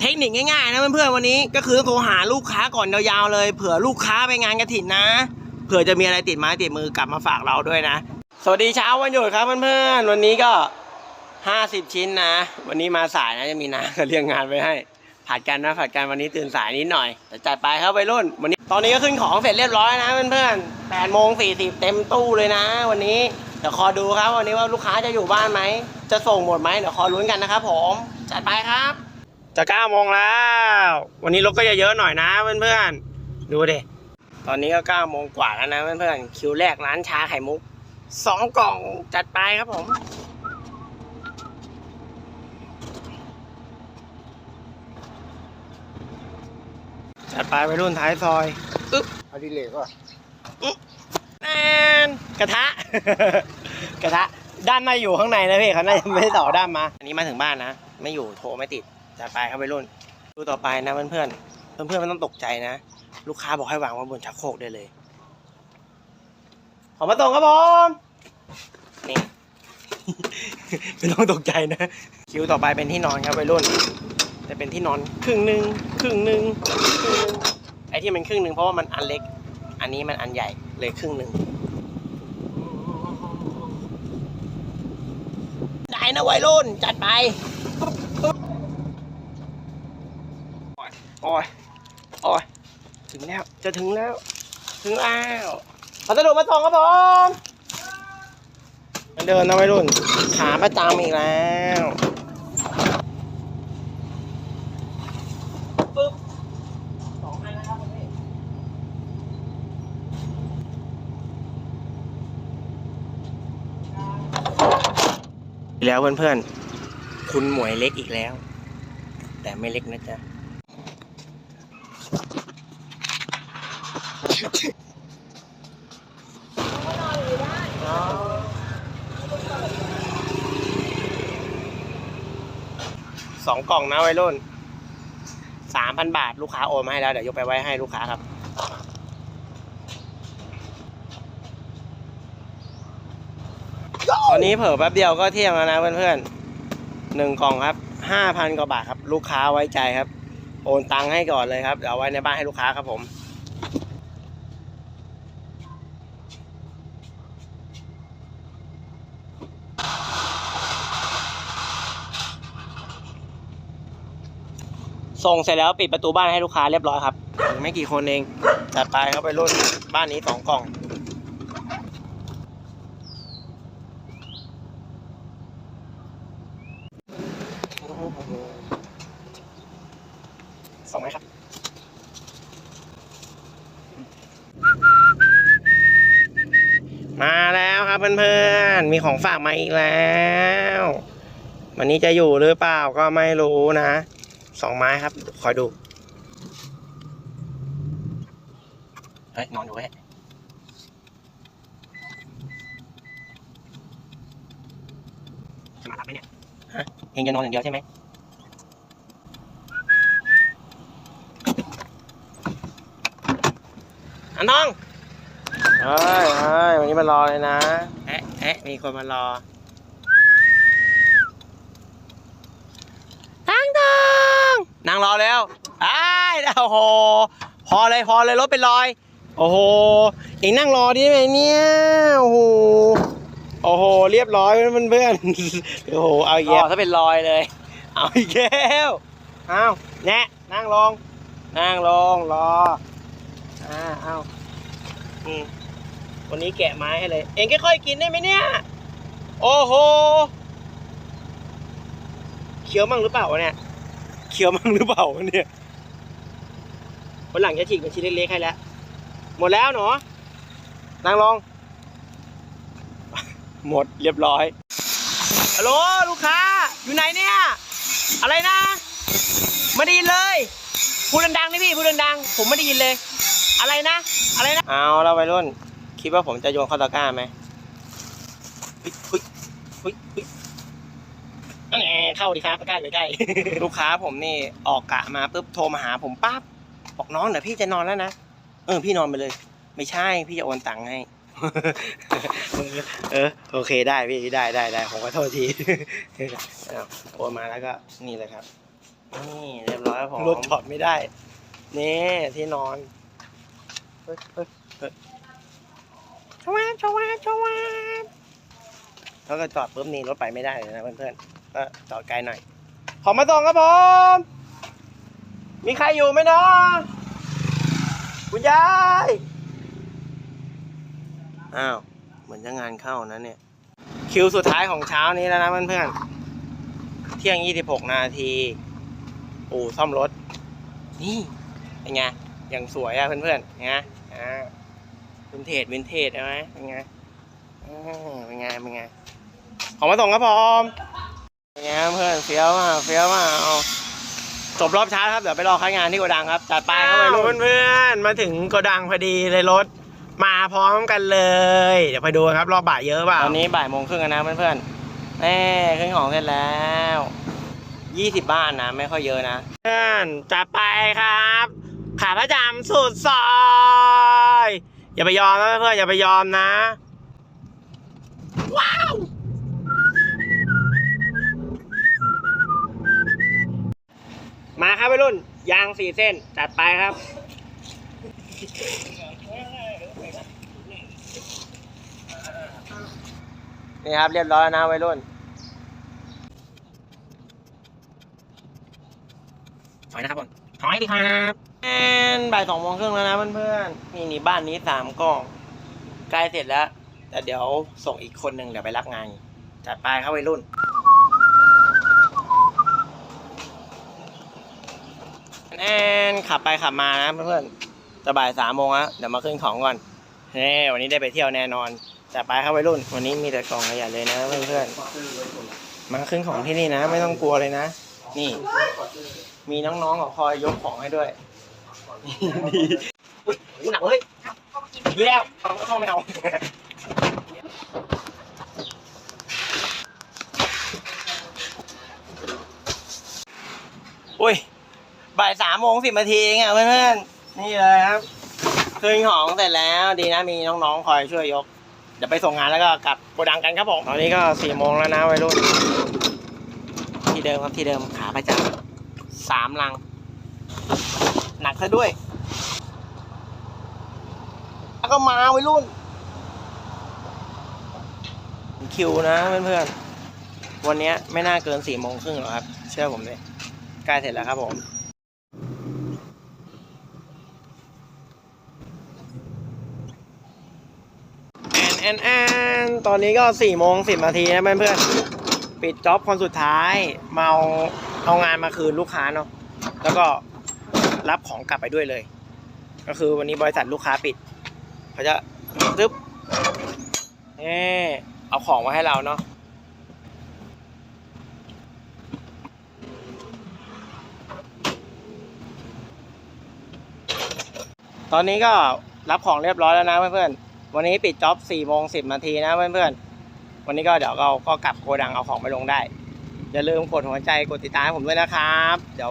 เทคนิคง่ายๆนะเพื่อนๆวันนี้ก็คือต้องโทรหาลูกค้าก่อนยาวๆเลย เผื่อลูกค้าไปงานกระถิ่นนะ เผื่อจะมีอะไรติดไม้ติดมือกลับมาฝากเราด้วยนะ สวัสดีเช้าวันหยุดครับเพื่อนๆวันนี้ก็50ชิ้นนะ วันนี้มาสายนะจะมีนาก็เรียงงานไว้ให้ผัดกันนะผัดกันวันนี้ตื่นสายนิดหน่อยแต่จัดไปครับวัยรุ่น วันนี้ตอนนี้ก็ขึ้นของเสร็จเรียบร้อยนะเพื่อนๆ8โมง40เต็มตู้เลยนะ วันนี้เดี๋ยวคอดูครับ วันนี้ว่าลูกค้าจะอยู่บ้านไหมจะส่งหมดไหมเดี๋ยวคอลุ้นกันนะครับผมจัดไปครับ จะ9โมงแล้ว วันนี้รถก็จะเยอะหน่อยนะเพื่อนๆ ดูดิตอนนี้ก็9โมงกว่าแล้วนะเพื่อนๆ คิวแรกร้านชาไข่มุกสองกล่องจัดไปครับผมจัดไปไปรุ่นท้ายซอยอึ๊บอดิเลกก็แนนกระทะ กระทะ ด้านในอยู่ข้างในนะพี่เขาน่าจะไม่ได้ต่อด้านมา อันนี้มาถึงบ้านนะ ไม่อยู่โทรไม่ติด จัดไปครับไปรุ่นดูต่อไปนะเพื่อนเพื่อนเพื่อนเพื่อนๆไม่ต้องตกใจนะ ลูกค้าบอกให้วางไว้บนชักโครกได้เลย ขอมาตรงครับผมนี่ไม่ต้องตกใจนะ คิวต่อไปเป็นที่นอนครับไปรุ่นจะเป็นที่นอนครึ่งหนึ่งครึ่งหนึ่งครึ่งหนึ่งไอ้ที่มันครึ่งหนึ่งเพราะว่ามันอันเล็ก อันนี้มันอันใหญ่เลยครึ่งหนึ่งได้นะวัยรุ่นจัดไป โอ้ยโอ้ยถึงแล้ว จะถึงแล้ว ถึงแล้วพัสดุมาส่งครับผมมือนเดินนะวัยรุ่น ขาประจำอีกแล้วปึ๊บสองอันนะครับพี่แล้วเพื่อนๆ คุณหมวยเล็กอีกแล้ว แต่ไม่เล็กนะจ๊ะ สองกล่องนะวัยรุ่นสามพันบาทลูกค้าโอนมาให้แล้ว เดี๋ยวยกไปไว้ให้ลูกค้าครับ ตอนนี้เผลอแป๊บเดียวก็เที่ยงแล้วนะเพื่อนๆหนึ่งกล่องครับห้าพันกว่าบาทครับ ลูกค้าไว้ใจครับ โอนตังค์ให้ก่อนเลยครับ เดี๋ยวไว้ในบ้านให้ลูกค้าครับผม ส่งเสร็จแล้วปิดประตูบ้านให้ลูกค้าเรียบร้อยครับไม่กี่คนเองจัดไปครับไปรุ่นบ้านนี้สองกล่องสองไหมครับมาแล้วครับเพื่อนๆ มีของฝากมาอีกแล้ว วันนี้จะอยู่หรือเปล่าก็ไม่รู้นะ สองไม้ครับ คอยดู เฮ้ย นอนอยู่เว้ยจะมารับไหมเนี่ย ฮะ เองจะนอนอย่างเดียวใช่ไหมอันน้อง เฮ้ยเฮ้ยวันนี้มารอเลยนะ แอะแอะมีคนมารอ ตังตัง นั่งรอแล้วอ้ายโอ้โห พอเลยพอเลยรถเป็นรอย โอ้โห เองนั่งรอดิไหมเนี่ย โอ้โห โอ้โห เรียบร้อยเพื่อนเพื่อนๆโอ้โห เอาอีกแล้วถ้าเป็นรอยเลย เอาอีกแล้วเอาแนะนั่งลง นั่งลงรอ อ่า เอาอืมวันนี้แกะไม้ให้เลย เองค่อยๆกินได้ไหมเนี่ย โอ้โห เคี้ยวมั่งหรือเปล่าวะเนี่ย เคี้ยวมั่งหรือเปล่าวะเนี่ยวันหลังจะฉีกเป็นชิ้นเล็กๆให้แล้ว หมดแล้วหนูนั่งลงหมดเรียบร้อยฮัลโหลลูกค้า อยู่ไหนเนี่ย อะไรนะไม่ได้ยินเลยพูดดังๆนี่พี่พูดดังๆผมไม่ได้ยินเลย อะไรนะ อะไรนะเอาแล้ววัยรุ่น คิดว่าผมจะโยนเข้าตะกร้าไหมเฮ้ยเฮ้ยเฮ้ยเฮ้ย นั่นแหละเข้าดีครับใกล้เลยใกล้ ลูกค้าผมนี่ออกกะมาปุ๊บโทรมาหาผมปั๊บบอกน้องเดี๋ยวพี่จะนอนแล้วนะเออพี่นอนไปเลย ไม่ใช่พี่จะโอนตังค์ให้เออโอเคได้พี่ได้ได้ได้ผมขอโทษทีเอาโอนมาแล้วก็นี่เลยครับนี่เรียบร้อยครับผมรถจอดไม่ได้นี่ที่นอนเฮ้ยเฮ้ยเฮ้ยชวาชวาชวาแล้วก็จอดปุ๊บนี่รถไปไม่ได้เลยนะเพื่อนๆ ก็จอดไกลหน่อยขอมาส่งครับผม มีใครอยู่ไหมเนาะคุณยายอ้าว เหมือนจะงานเข้านะเนี่ย คิวสุดท้ายของเช้านี้แล้วนะเพื่อนๆ เที่ยง 26 นาทีอู่ซ่อมรถ นี่เป็นไงอย่างสวยอะเพื่อนๆนะอ่าวินเทจวินเทจใช่ไหมเป็นไงเป็นไงเป็นไง ขอมาส่งครับผม เป็นไงเพื่อนเฟี้ยวมากเฟี้ยวมากเอาจบรอบเช้าครับเดี๋ยวไปรอค้างงานที่โกดังครับจัดไปครับเพื่อนเพื่อนๆมาถึงโกดังพอดีเลยรถมาพร้อมกันเลย เดี๋ยวไปดูกันครับรอบบ่ายเยอะเปล่าตอนนี้บ่ายโมงครึ่งแล้วนะเพื่อนๆแน่ขึ้นของเสร็จแล้วยี่สิบบ้านนะไม่ค่อยเยอะนะเพื่อนจัดไปครับขาประจำสุดซอยอย่าไปยอมนะเพื่อนๆอย่าไปยอมนะ ว้าว มาครับไปรุ่น ยางสี่เส้น จัดไปครับ นี่ครับเรียบร้อยแล้วนะวัยรุ่นถอยนะครับผมถอยดีครับแอนบ่ายสองโมงครึ่งแล้วนะเพื่อนๆนี่นี่บ้านนี้สามกล่องใกล้เสร็จแล้ว แต่เดี๋ยวส่งอีกคนหนึ่งเดี๋ยวไปรับงานจัดไปครับวัยรุ่น แอนขับไปขับมานะเพื่อนๆจะบ่ายสามโมงแล้วเดี๋ยวมาขึ้นของก่อนเฮ้วันนี้ได้ไปเที่ยวแน่นอนจัดไปครับวัยรุ่น วันนี้มีแต่กล่องใหญ่เลยนะเพื่อนๆมาขึ้นของที่นี่นะ ไม่ต้องกลัวเลยนะ นี่ มีน้องๆขอคอยยกของให้ด้วยดีอุ้ยหนักเลยดีแล้วเอาเข้าไม่เอาอุ้ย บ่ายสามโมงสิบนาทีเองอะเพื่อนๆนี่เลยครับคืนของเสร็จแล้วดีนะมีน้องๆคอยช่วยยก เดี๋ยวไปส่งงานแล้วก็กลับโกดังกันครับผมตอนนี้ก็สี่โมงแล้วนะวัยรุ่นที่เดิมครับที่เดิมขาประจำสามลัง หนักซะด้วยแล้วก็มาวัยรุ่น คิวนะเพื่อนๆวันนี้ไม่น่าเกินสี่โมงครึ่งหรอกครับ เชื่อผมเลยใกล้เสร็จแล้วครับผม แอนแอนแอนตอนนี้ก็สี่โมงสิบนาทีนะเพื่อนๆปิดจ็อบคนสุดท้ายมาเอาเอางานมาคืนลูกค้าเนาะแล้วก็รับของกลับไปด้วยเลย ก็คือวันนี้บริษัทลูกค้าปิดเขาจะตึ๊บเออเอาของมาให้เราเนาะตอนนี้ก็รับของเรียบร้อยแล้วนะเพื่อนๆ วันนี้ปิดจ็อบ4โมง10นาทีนะเพื่อนๆ วันนี้ก็เดี๋ยวเราก็กลับโกดังเอาของไปลงได้ อย่าลืมกดหัวใจกดติดตามให้ผมด้วยนะครับ เดี๋ยว